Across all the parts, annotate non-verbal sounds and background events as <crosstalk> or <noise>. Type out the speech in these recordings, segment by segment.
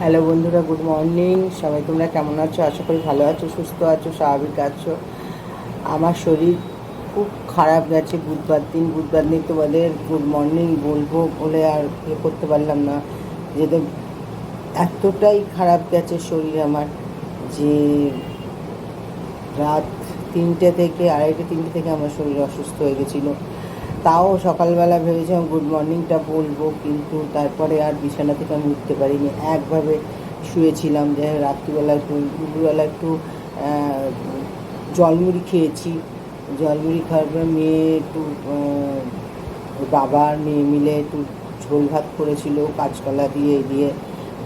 Hello বন্ধুরা, good morning. সবাই তোমরা কেমন আছো? আশা করি ভালো আছো, সুস্থ আছো, স্বাভাবিক আছো। আমার শরীর খুব খারাপ গেছে বুধবার দিন। বুধবার দিন তোমাদের গুড মর্নিং বলব বলে আর ইয়ে করতে পারলাম না। যেহেতু এতটাই খারাপ গেছে শরীর আমার যে রাত তিনটে থেকে, আড়াইটে, তিনটে থেকে আমার শরীর অসুস্থ হয়ে গেছিল। তাও সকালবেলা ভেবেছিলাম গুড মর্নিংটা বলব কিন্তু তারপরে আর বিছানা থেকে আমি উঠতে পারিনি। একভাবে শুয়েছিলাম যে রাত্রিবেলা একটু দুপুরবেলা একটু জলমুড়ি খেয়েছি। জলমুড়ি খাওয়ার পরে মেয়ে একটু আহ, ওর বাবা আর মেয়ে মিলে একটু ঝোল ভাত করেছিল কাঁচকলা দিয়ে দিয়ে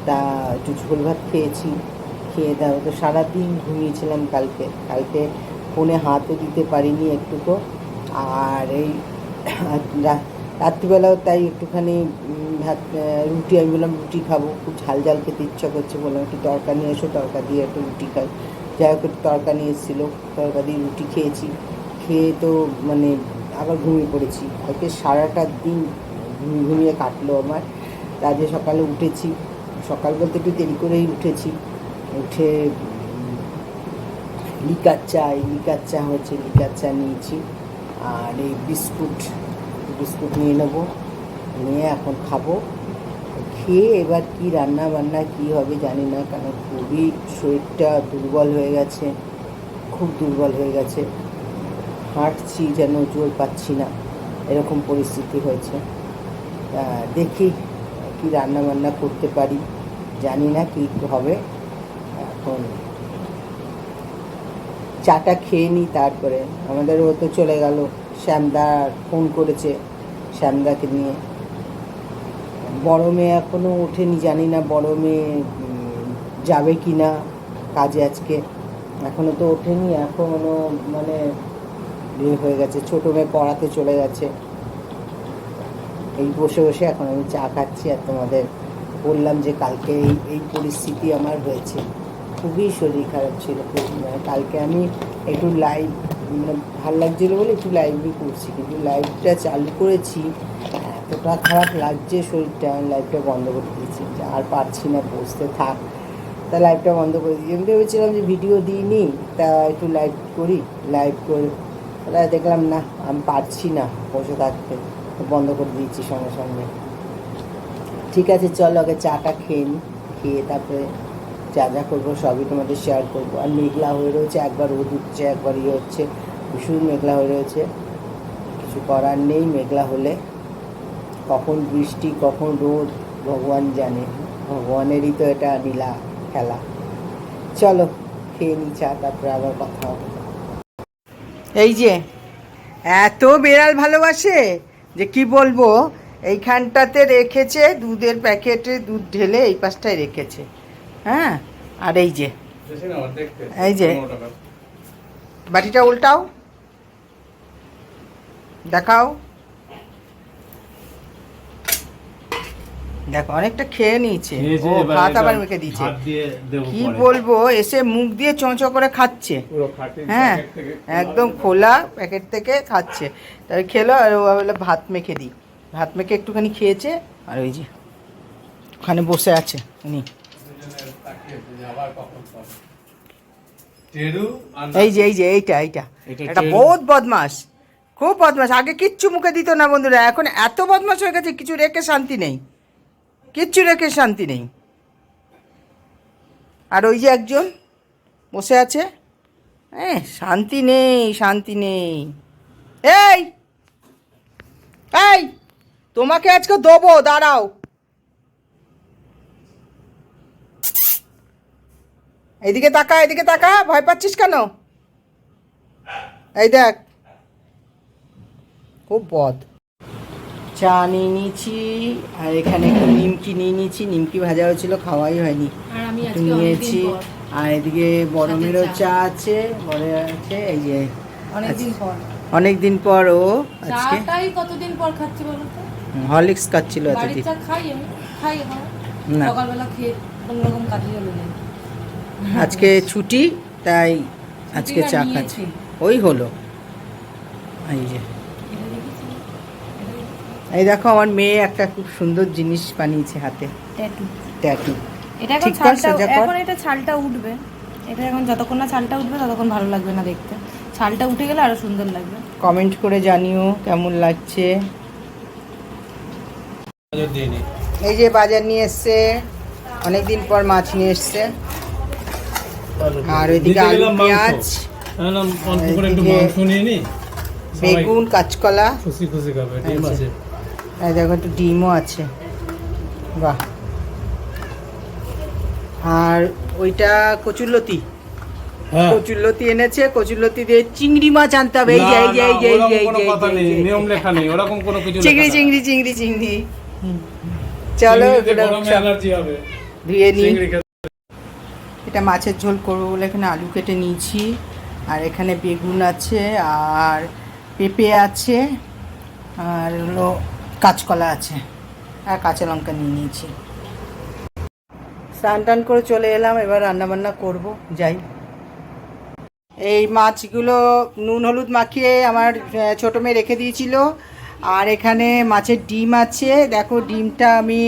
তা একটু ঝোল ভাত খেয়েছি। খেয়ে দেওয়া তো সারাদিন ঘুমিয়েছিলাম কালকে। কালকে ফোনে হাতও দিতে পারিনি একটুকু। আর এই <coughs> রাত্রিবেলাও তাই একটুখানি ভাত রুটি, আমি বললাম রুটি খাব, খুব ঝাল ঝাল খেতে ইচ্ছা করছে, বললাম একটু তরকা নিয়ে এসো, তরকা দিয়ে একটু রুটি খাই। যাই হোক, একটু তরকা নিয়ে এসেছিল, তরকা দিয়ে রুটি খেয়েছি। খেয়ে তো মানে আবার ঘুমিয়ে পড়েছি। আজকে সারাটা দিন ঘুমিয়ে ঘুমিয়ে কাটলো আমার। রাতে সকালে উঠেছি। সকাল বলতে একটু দেরি করেই উঠেছি। উঠে লিকার চা লিকার চা হচ্ছে, লিকার চা নিয়েছি। আর এই বিস্কুট বিস্কুট নিয়ে নেব। নিয়ে এখন খাব। খেয়ে এবার কি রান্না বান্না, কি হবে জানি না, কারণ খুবই শরীরটা দুর্বল হয়ে গেছে, খুব দুর্বল হয়ে গেছে। হাঁটছি যেন, জোর পাচ্ছি না। এরকম পরিস্থিতি হয়েছে। দেখি কি রান্না বান্না করতে পারি। জানি না কি হবে। এখন চাটা খেয়ে নিই তারপরে। আমাদের ও তো চলে গেল। শ্যামদা ফোন করেছে শ্যামদাকে নিয়ে। বড় মেয়ে এখনও ওঠেনি, জানি না বড় মেয়ে যাবে কি না কাজে আজকে। এখনও তো ওঠেনি এখনও মানে ইয়ে হয়ে গেছে। ছোটো মেয়ে পড়াতে চলে গেছে। এই বসে বসে এখন আমি চা খাচ্ছি আর তোমাদের বললাম যে কালকে এই এই পরিস্থিতি আমার হয়েছে। খুবই শরীর খারাপ ছিল কালকে আমি একটু লাইভ মানে ভালো লাগছিল বলে একটু লাইভই করছি, কিন্তু লাইভটা চালু করেছি, এতটা খারাপ লাগছে শরীরটা, আমি লাইভটা বন্ধ করে দিয়েছি। আর পারছি না বসতে, থাক। তা লাইভটা বন্ধ করে দিয়েছি। আমি ভেবেছিলাম যে ভিডিও দিইনি, তা একটু লাইভ করি লাইভ করে তাহলে দেখলাম না, আমি পারছি না বসে থাকতে, বন্ধ করে দিয়েছি সঙ্গে সঙ্গে। ঠিক আছে, চলো আগে চাটা খেয়ে নিই খেয়ে তারপরে যা যা করব সবই তোমাদের শেয়ার করব। আর মেঘলা হয়ে রয়েছে, একবার রোদ উঠছে, একবার ইয়ে হচ্ছে, ভীষণ মেঘলা হয়ে রয়েছে। কিছু করার নেই, মেঘলা হলে কখন বৃষ্টি, কখন রোদ, ভগবান জানে। ভগবানেরই তো এটা লীলা, খেলা। চলো, খেয়ে নি চা, তারপরে আবার কথা হবে। এই যে, এত বেড়াল ভালোবাসে যে কি বলব, এইখানটাতে রেখেছে, দুধের প্যাকেটে দুধ ঢেলে এই পাশটায় রেখেছে। হ্যাঁ? আর এই যে। এই যে। বাটিটা উল্টাও। দেখাও। দেখো অনেকটা খেয়ে নিয়েছে। ও ভাত আবার মেখে দিয়েছে। কি বলব? এসে মুখ দিয়ে চোঁচো করে খাচ্ছে। হ্যাঁ একদম খোলা প্যাকেট থেকে খাচ্ছে। তাই খেলো আর ও বলে ভাত মেখে দিই। ভাত মেখে একটুখানি খেয়েছে। আর ওই যে ওখানে বসে আছে উনি। এই যে এই যে এইটা এইটা। এটা বহুত বদমাস খুব বদমাস আগে কিচ্ছু মুখে দিত না বন্ধুরা এখন এত বদমাস হয়ে গেছে কিছু রেখে শান্তি নেই। কিচ্ছু রেখে শান্তি নেই। আর ওই যে একজন বসে আছে হ্যাঁ শান্তি নেই শান্তি নেই। এই এই তোমাকে আজকে দেবো দাঁড়াও। এদিকে তাকা এদিকে তাকা ভয় পাচ্ছিস কেন? এই দেখ। খুব পদ চা নিয়ে নিয়েছি আর এখানে একটু নিমকি নিয়ে নিয়েছি নিমকি ভাজা হয়েছিল খাওয়াই হয়নি। নিয়েছি আর এদিকে বরমেরও চা। আছে বড় আছে এই যে অনেকদিন পর। অনেক দিন পর ও আজকে কতদিন পর খাচ্ছি বলো তো? হরলিক্স খাচ্ছিল এতদিন। খাই খাই না। সকালবেলা খেয়ে কোনো রকম কাজে চলে যাই আজকে ছুটি তাই আজকে চা খাচ্ছি। ওই হলো। এই যে? এই দেখো আমার মেয়ে একটা খুব সুন্দর জিনিস বানিয়েছে হাতে। ট্যাটু। ট্যাটু। এটা এখন ছালটা এখন এটা ছালটা উঠবে। এটা এখন যতক্ষণ না ছালটা উঠবে ততক্ষণ ভালো লাগবে না দেখতে। ছালটা উঠে গেলে আরও সুন্দর লাগবে। কমেন্ট করে জানিও কেমন লাগছে। এই যে বাজার নিয়ে এসছে। অনেকদিন পর মাছ নিয়ে এসছে। আর ওইদিকে আলু পেঁয়াজ সবাই বেগুন কাঁচকলা। খুশি খুশি খাবে ডিম আচ্ছা। আছে। এই দেখো একটু ডিমও আছে। বাহ। আর ওইটা কচুরলতি। হ্যাঁ। কচুরলতি এনেছে কচুরলতি দিয়ে চিংড়ি মাছ আনতে হবে। এই যে এই যে এই যে এই যে এই। নিয়ম লেখা নেই ওরকম কোনো কিছু চিংড়ি চিংড়ি চিংড়ি চিংড়ি। চলো ধুয়ে নিই এটা মাছের ঝোল করব বলে এখানে আলু কেটে নিয়েছি। আর এখানে বেগুন আছে, আর পেঁপে আছে, আর হলো কাঁচকলা আছে, আর কাঁচা লঙ্কা নিয়ে নিয়েছি। স্নান টান করে চলে এলাম, এবার রান্নাবান্না করব, যাই। এই মাছগুলো নুন হলুদ মাখিয়ে আমার ছোটো মেয়ে রেখে দিয়েছিল। আর এখানে মাছের ডিম আছে, দেখো ডিমটা আমি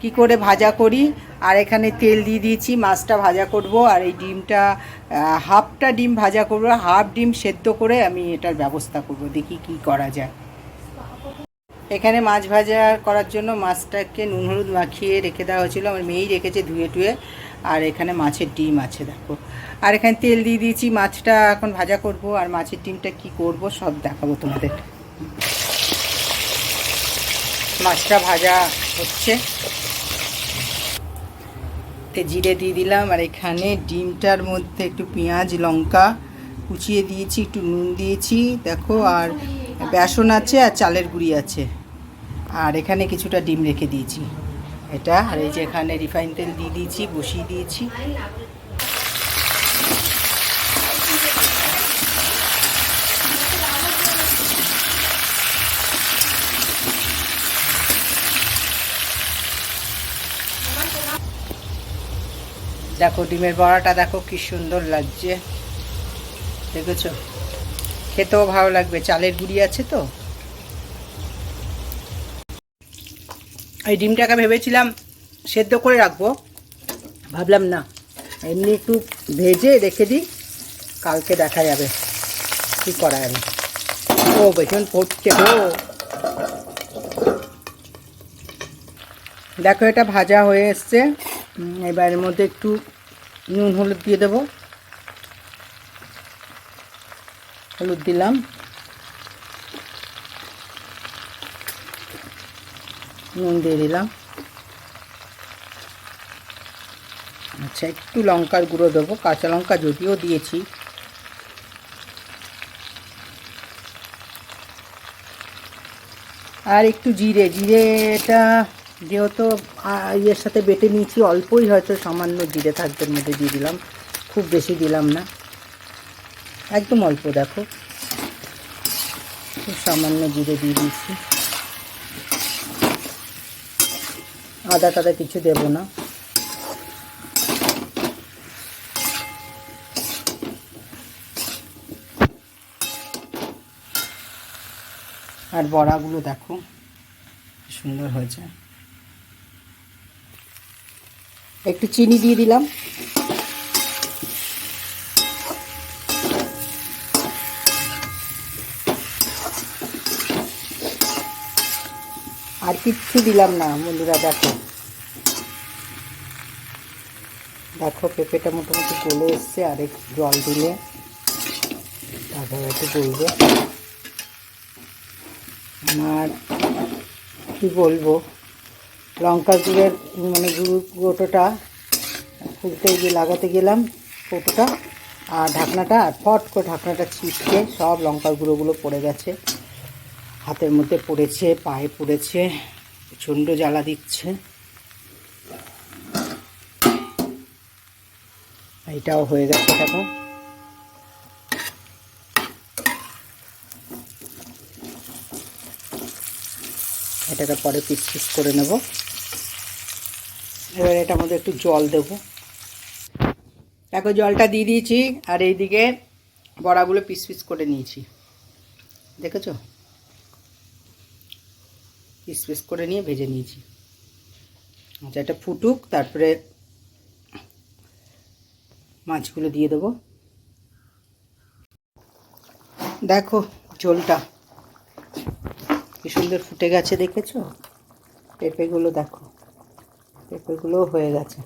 কি করে ভাজা করি আর এখানে তেল দিয়ে দিয়েছি, মাছটা ভাজা করব, আর এই ডিমটা হাফটা ডিম ভাজা করব, হাফ ডিম সেদ্ধ করে আমি এটার ব্যবস্থা করব, দেখি কি করা যায়। এখানে মাছ ভাজা করার জন্য মাছটাকে নুন হলুদ মাখিয়ে রেখে দেওয়া হয়েছিল, আমার মেয়েই রেখেছে ধুয়ে টুয়ে, আর এখানে মাছের ডিম আছে, দেখো। আর এখানে তেল দিয়ে দিয়েছি, মাছটা এখন ভাজা করব, আর মাছের ডিমটা কি করব সব দেখাবো তোমাদের। মাছটা ভাজা হচ্ছে। তে জিরে দিয়ে দিলাম, আর এখানে ডিমটার মধ্যে একটু পেঁয়াজ, লঙ্কা কুচিয়ে দিয়েছি, একটু নুন দিয়েছি, দেখো, আর বেসন আছে আর চালের গুঁড়ি আছে। আর এখানে কিছুটা ডিম রেখে দিয়েছি। এটা, আর এই যে এখানে রিফাইন তেল দিয়ে দিয়েছি, বসিয়ে দিয়েছি। দেখো, ডিমের বড়াটা দেখো কি সুন্দর লাগছে। দেখেছ? খেতেও ভালো লাগবে। চালের গুঁড়ি আছে তো? এই ডিমটাকে ভেবেছিলাম সেদ্ধ করে রাখব। ভাবলাম না, এমনি একটু ভেজে রেখে দিই, কালকে দেখা যাবে কি করা যাবে। ও বেতন পড়ছে গো। দেখো, এটা ভাজা হয়ে এসছে। এবার এর মধ্যে একটু নুন, হলুদ দিয়ে দেবো। হলুদ দিলাম। নুন দিয়ে দিলাম। আচ্ছা একটু লঙ্কার গুঁড়ো দেবো, কাঁচা লঙ্কা যদিও দিয়েছি। আর একটু জিরে, জিরেটা যেহেতু ইয়ের সাথে বেটে নিয়েছি, অল্পই হয়তো সামান্য জিরে থাকবে, মধ্যে দিয়ে দিলাম। খুব বেশি দিলাম না। একদম অল্প, দেখো। খুব সামান্য জিরে দিয়ে দিয়েছি। আদা টাদা কিছু দেবো না। আর বড়াগুলো দেখো সুন্দর হয়েছে। একটু চিনি দিয়ে দিলাম। আর কিচ্ছু দিলাম না বন্ধুরা, দেখো। দেখো, পেঁপেটা মোটামুটি গলে এসছে, আর একটু জল দিলে তারপরে একটু গলবে। আমার কি বলব? লঙ্কা গুঁড়ের মানে গুঁড়ো গুঁটোটা খুলতে গিয়ে লাগাতে গেলাম কৌটোটা আর ঢাকনাটা, আর ফট করে ঢাকনাটা ছিটকে সব লঙ্কার গুঁড়োগুলো পড়ে গেছে। হাতের মধ্যে পড়েছে, পায়ে পড়েছে, প্রচণ্ড জ্বালা দিচ্ছে। এটাও হয়ে গেছে দেখো। এটাকে পরে পিস পিস করে নেব। এবার এটার মধ্যে একটু জল দেব। দেখো, জলটা দিয়ে দিয়েছি, আর এইদিকে বড়াগুলো পিস পিস করে নিয়েছি। দেখেছ? পিস পিস করে নিয়ে ভেজে নিয়েছি। আচ্ছা এটা ফুটুক, তারপরে মাছগুলো দিয়ে দেবো। দেখো, ঝোলটা কি সুন্দর ফুটে গেছে, দেখেছ? পেঁপেগুলো দেখো। পেঁপেগুলো হয়ে গেছে।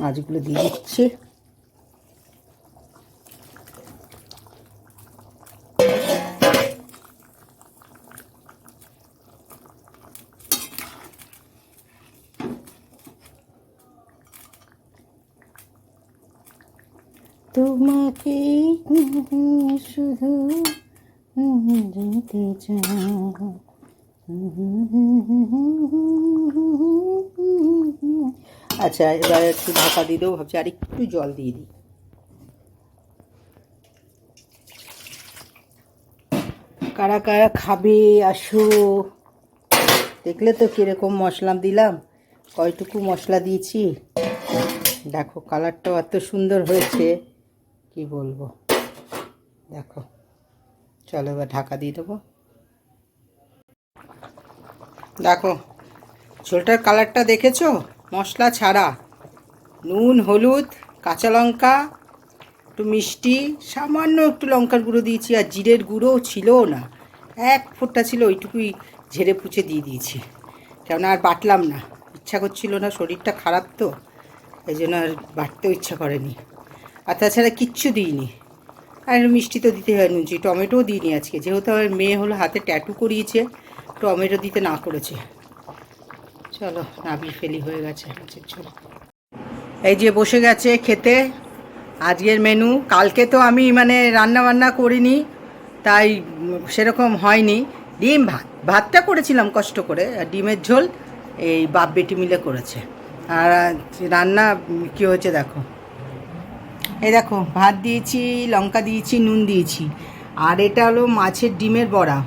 মাছগুলো দিয়ে দিচ্ছি। তোমাকে শুধু যেতে <laughs> আচ্ছা এবার একটু ঢাকা দেবো, ভাবছি আর একটু জল দিয়ে দিই। কারা কারা খাবে, আসো। দেখলে তো কীরকম মশলা দিলাম, কয়টুকু মশলা দিয়েছি। দেখো কালারটাও এত সুন্দর হয়েছে, কি বলব। দেখো। চলো এবার ঢাকা দিয়ে দেবো। দেখো, ঝোলটার কালারটা দেখেছ? মশলা ছাড়া। নুন, হলুদ, কাঁচা লঙ্কা, একটু মিষ্টি, সামান্য একটু লঙ্কার গুঁড়ো দিয়েছি, আর জিরের গুঁড়োও ছিলও না। এক ফোঁটা ছিল, ওইটুকুই ঝেড়ে পুছে দিয়ে দিয়েছি। কেননা আর বাটলাম না। ইচ্ছা করছিল না, শরীরটা খারাপ তো, এই জন্য আর বাটতেও ইচ্ছা করেনি। আর তাছাড়া কিচ্ছু দিইনি। আর মিষ্টি তো দিতে হয় নুনছি টমেটোও দিইনি আজকে। যেহেতু আমার মেয়ে হলো, হাতে ট্যাটু করিয়েছে, টমেটো দিতে না করেছে। চলো নাবি ফেলি হয়ে গেছে মাছের ঝোল এই যে বসে গেছে খেতে, আজকের মেনু কালকে তো আমি মানে রান্না বান্না করিনি, তাই সেরকম হয়নি। ডিম ভাত, ভাতটা করেছিলাম কষ্ট করে, আর ডিমের ঝোল এই বাপ বেটি মিলে করেছে। আর রান্না কি হয়েছে দেখো। এই দেখো, ভাত দিয়েছি, লঙ্কা দিয়েছি, নুন দিয়েছি। আর এটা হলো মাছের ডিমের বড়া।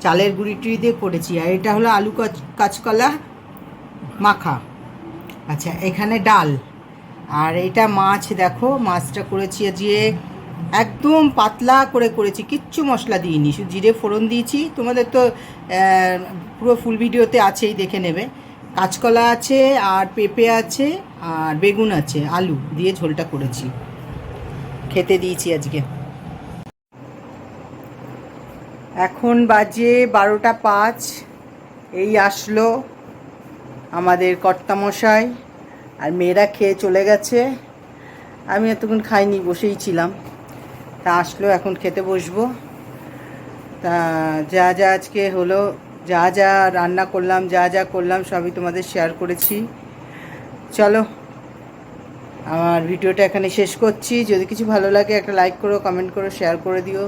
চালের গুঁড়ি টুড়ি দিয়ে করেছি। আর এটা হলো আলু কাচ- কাঁচকলা মাখা। আচ্ছা এখানে ডাল। আর এটা মাছ, দেখো, মাছটা করেছি যে একদম পাতলা করে করেছি। কিচ্ছু মশলা দিইনি, শুধু জিরে ফোড়ন দিয়েছি। তোমাদের তো পুরো ফুল ভিডিওতে আছেই, দেখে নেবে। কাঁচকলা আছে, আর পেঁপে আছে, আর বেগুন আছে, আলু দিয়ে ঝোলটা করেছি। খেতে দিয়েছি আজকে। এখন বাজে বারোটা পাঁচ, এই আসলো আমাদের কর্তামশাই আর মেয়েরা খেয়ে চলে গেছে। আমি এতক্ষণ খাইনি, বসেই ছিলাম। তা আসলো, এখন খেতে বসবো। তা যা যা আজকে হলো, যা যা রান্না করলাম, যা যা করলাম, সবই তোমাদের শেয়ার করেছি। চলো। আমার ভিডিওটা এখানে শেষ করছি। যদি কিছু ভালো লাগে, একটা লাইক করো কমেন্ট করো শেয়ার করে দিও।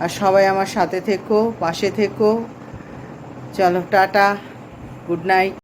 আর সবাই আমার সাথে থেকো, পাশে থেকো। চলো, টাটা গুড নাইট